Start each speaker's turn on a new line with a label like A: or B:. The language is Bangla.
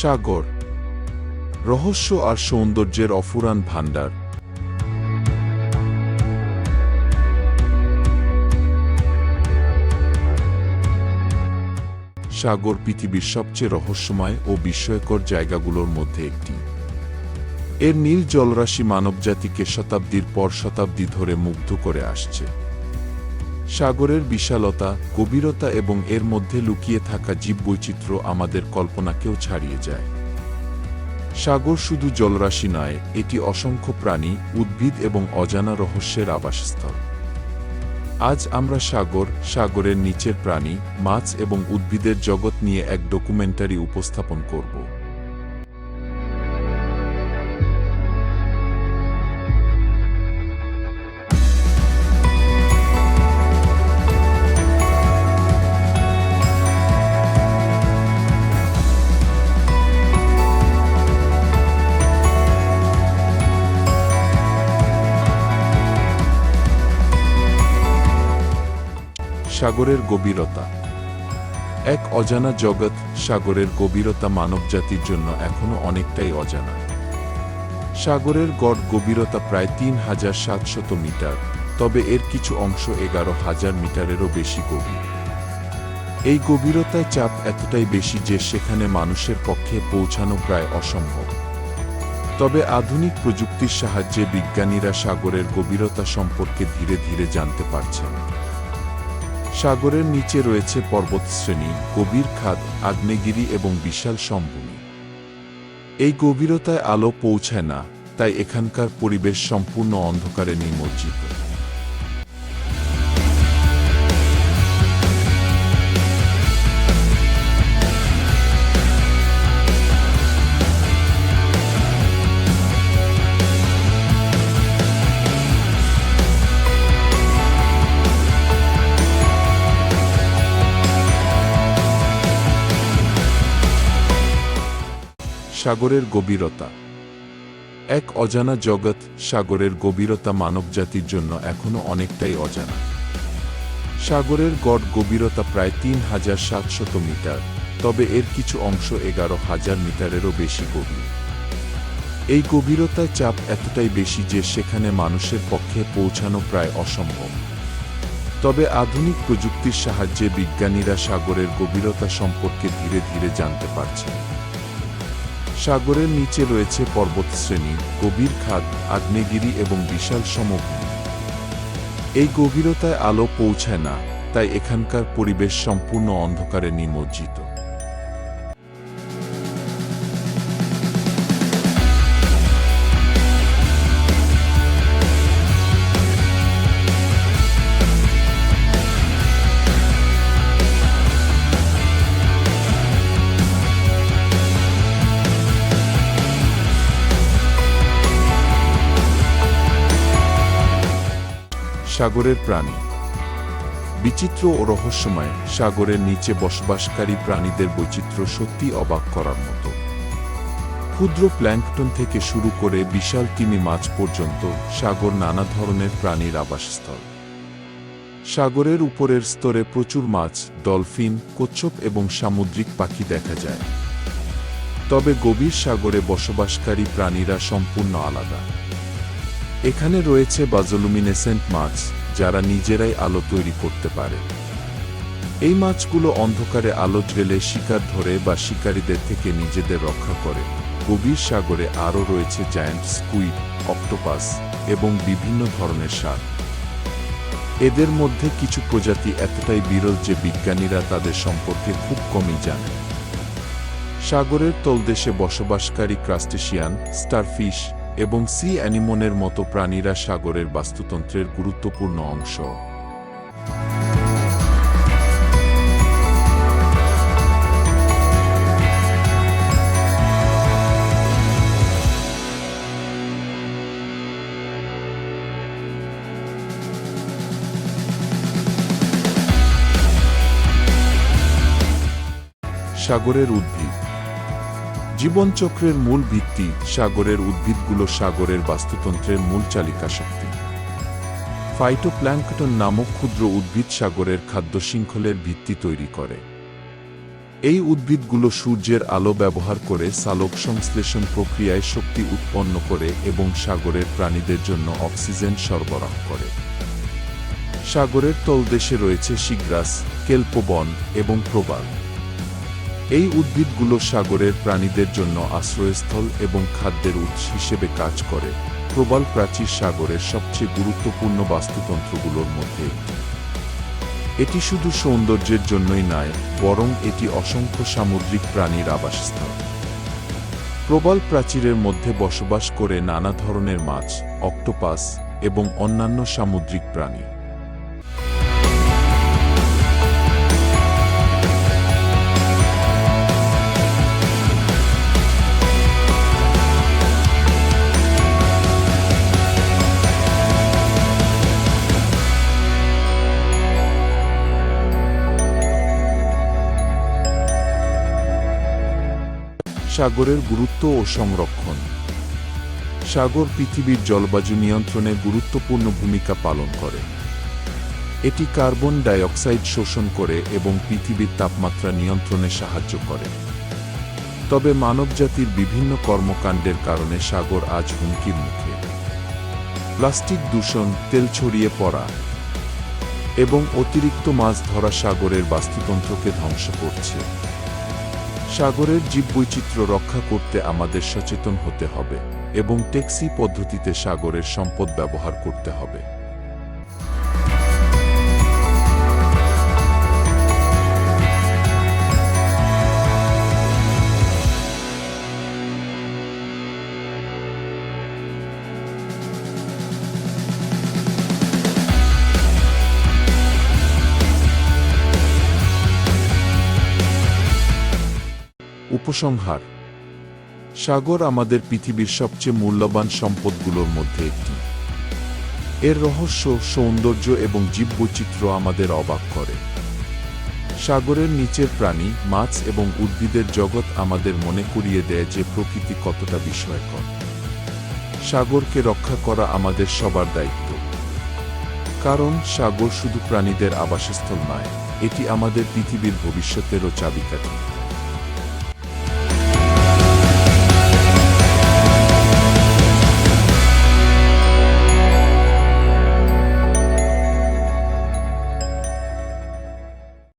A: সাগর, রহস্য আর সৌন্দর্যের অফুরান ভাণ্ডার। সাগর পৃথিবীর সবচেয়ে রহস্যময় ও বিস্ময়কর জায়গাগুলোর মধ্যে একটি। এর নীল জলরাশি মানবজাতিকে শতাব্দীর পর শতাব্দী ধরে মুগ্ধ করে আসছে। সাগরের বিশালতা, গভীরতা এবং এর মধ্যে লুকিয়ে থাকা জীববৈচিত্র্য আমাদের কল্পনাকেও ছাড়িয়ে যায়। সাগর শুধু জলরাশি নয়, এটি অসংখ্য প্রাণী, উদ্ভিদ এবং অজানা রহস্যের আবাসস্থল। আজ আমরা সাগর, সাগরের নিচের প্রাণী, মাছ এবং উদ্ভিদের জগৎ নিয়ে এক ডকুমেন্টারি উপস্থাপন করব। সাগরের গভীরতা। এক অজানা জগৎ সাগরের গভীরতা মানবজাতির জন্য এখনও অনেকটাই অজানা। সাগরের গড় গভীরতা প্রায় তিন হাজার সাতশত মিটার, তবে এর কিছু অংশ এগারো হাজার মিটারেরও বেশি গভীর। এই গভীরতায় চাপ এতটাই বেশি যে সেখানে মানুষের পক্ষে পৌঁছানো প্রায় অসম্ভব। তবে আধুনিক প্রযুক্তির সাহায্যে বিজ্ঞানীরা সাগরের গভীরতা সম্পর্কে ধীরে ধীরে জানতে পারছেন। সাগরের নিচে রয়েছে পর্বতশ্রেণী, গভীর খাত আগ্নেগিরি এবং বিশাল সমভূমি। এই গভীরতায় আলো পৌঁছায় না, তাই এখানকার পরিবেশ সম্পূর্ণ অন্ধকারে নিমজ্জিত। সাগরের গভীরতা। এক অজানা জগৎ সাগরের গভীরতা মানবজাতির জন্য এখনও অনেকটাই অজানা। সাগরের গড় গভীরতা প্রায় তিন হাজার সাতশত মিটার, তবে এর কিছু অংশ এগারো হাজার মিটারেরও বেশি গভীর। এই গভীরতায় চাপ এতটাই বেশি যে সেখানে মানুষের পক্ষে পৌঁছানো প্রায় অসম্ভব। তবে আধুনিক প্রযুক্তির সাহায্যে বিজ্ঞানীরা সাগরের গভীরতা সম্পর্কে ধীরে ধীরে জানতে পারছেন। সাগরের নিচে রয়েছে পর্বত শ্রেণি গভীর খাদ, আগ্নেয়গিরি এবং বিশাল সমভূমি। এই গভীরতায় আলো পৌঁছায় না, তাই এখানকার পরিবেশ সম্পূর্ণ অন্ধকারে নিমজ্জিত। সাগরের প্রাণী। বিচিত্র ও রহস্যময় সাগরের নিচে বসবাসকারী প্রাণীদের বৈচিত্র্য সত্যি অবাক করার মতো। ক্ষুদ্র প্ল্যাঙ্কটন থেকে শুরু করে বিশাল তিমি মাছ পর্যন্ত সাগর নানা ধরনের প্রাণীর আবাসস্থল। সাগরের উপরের স্তরে প্রচুর মাছ, ডলফিন, কচ্ছপ এবং সামুদ্রিক পাখি দেখা যায়। তবে গভীর সাগরে বসবাসকারী প্রাণীরা সম্পূর্ণ আলাদা। এখানে রয়েছে বাজলুমিনেসেন্ট মাছ, যারা নিজেরাই আলো তৈরি করতে পারে। এই মাছগুলো অন্ধকারে আলো জ্বেলে শিকার ধরে বা শিকারীদের থেকে নিজেদের রক্ষা করে। গভীর সাগরে আরও রয়েছে জায়ান্ট স্কুইড অক্টোপাস এবং বিভিন্ন ধরনের সাপ এদের মধ্যে কিছু প্রজাতি এতটাই বিরল যে বিজ্ঞানীরা তাদের সম্পর্কে খুব কমই জানে। সাগরের তলদেশে বসবাসকারী ক্রাস্টেশিয়ান, স্টারফিশ এবং সি অ্যানিমনের মতো প্রাণীরা সাগরের বাস্তুতন্ত্রের গুরুত্বপূর্ণ অংশ। সাগরের উদ্ভিদ জীবনচক্রের মূল ভিত্তি সাগরের উদ্ভিদগুলো সাগরের বাস্তুতন্ত্রের মূল চালিকা শক্তি। ফাইটোপ্ল্যাঙ্কটন নামক ক্ষুদ্র উদ্ভিদ সাগরের খাদ্য শৃঙ্খলের ভিত্তি তৈরি করে। এই উদ্ভিদগুলো সূর্যের আলো ব্যবহার করে সালোক সংশ্লেষণ প্রক্রিয়ায় শক্তি উৎপন্ন করে এবং সাগরের প্রাণীদের জন্য অক্সিজেন সরবরাহ করে। সাগরের তলদেশে রয়েছে শিগ্রাস কেল্পবন এবং প্রবাল। এই উদ্ভিদগুলো সাগরের প্রাণীদের জন্য আশ্রয়স্থল এবং খাদ্যের উৎস হিসেবে কাজ করে। প্রবাল প্রাচীর সাগরের সবচেয়ে গুরুত্বপূর্ণ বাস্তুতন্ত্রগুলোর মধ্যে এটি শুধু সৌন্দর্যের জন্যই নয়, বরং এটি অসংখ্য সামুদ্রিক প্রাণীর আবাসস্থল। প্রবাল প্রাচীরের মধ্যে বসবাস করে নানা ধরনের মাছ, অক্টোপাস এবং অন্যান্য সামুদ্রিক প্রাণী। সাগরের গুরুত্ব ও সংরক্ষণ। সাগর পৃথিবীর জলবায়ু নিয়ন্ত্রণে গুরুত্বপূর্ণ ভূমিকা পালন করে। এটি কার্বন ডাই অক্সাইড শোষণ করে এবং পৃথিবীর তাপমাত্রা নিয়ন্ত্রণে সাহায্য করে। তবে মানবজাতির বিভিন্ন কর্মকাণ্ডের কারণে সাগর আজ হুমকির মুখে। প্লাস্টিক দূষণ, তেল ছড়িয়ে পড়া এবং অতিরিক্ত মাছ ধরা সাগরের বাস্তুতন্ত্রকে ধ্বংস করছে। সাগরের জীববৈচিত্র্য রক্ষা করতে আমাদের সচেতন হতে হবে এবং টেক্সি পদ্ধতিতে সাগরের সম্পদ ব্যবহার করতে হবে। উপসংহার। সাগর আমাদের পৃথিবীর সবচেয়ে মূল্যবান সম্পদগুলোর মধ্যে একটি। এর রহস্য, সৌন্দর্য এবং জীববৈচিত্র্য আমাদের অবাক করে। সাগরের নিচের প্রাণী, মাছ এবং উদ্ভিদের জগৎ আমাদের মনে করিয়ে দেয় যে প্রকৃতি কতটা বিস্ময়কর। সাগরকে রক্ষা করা আমাদের সবার দায়িত্ব। কারণ সাগর শুধু প্রাণীদের আবাসস্থল নয়, এটি আমাদের পৃথিবীর ভবিষ্যতেরও চাবিকাঠি।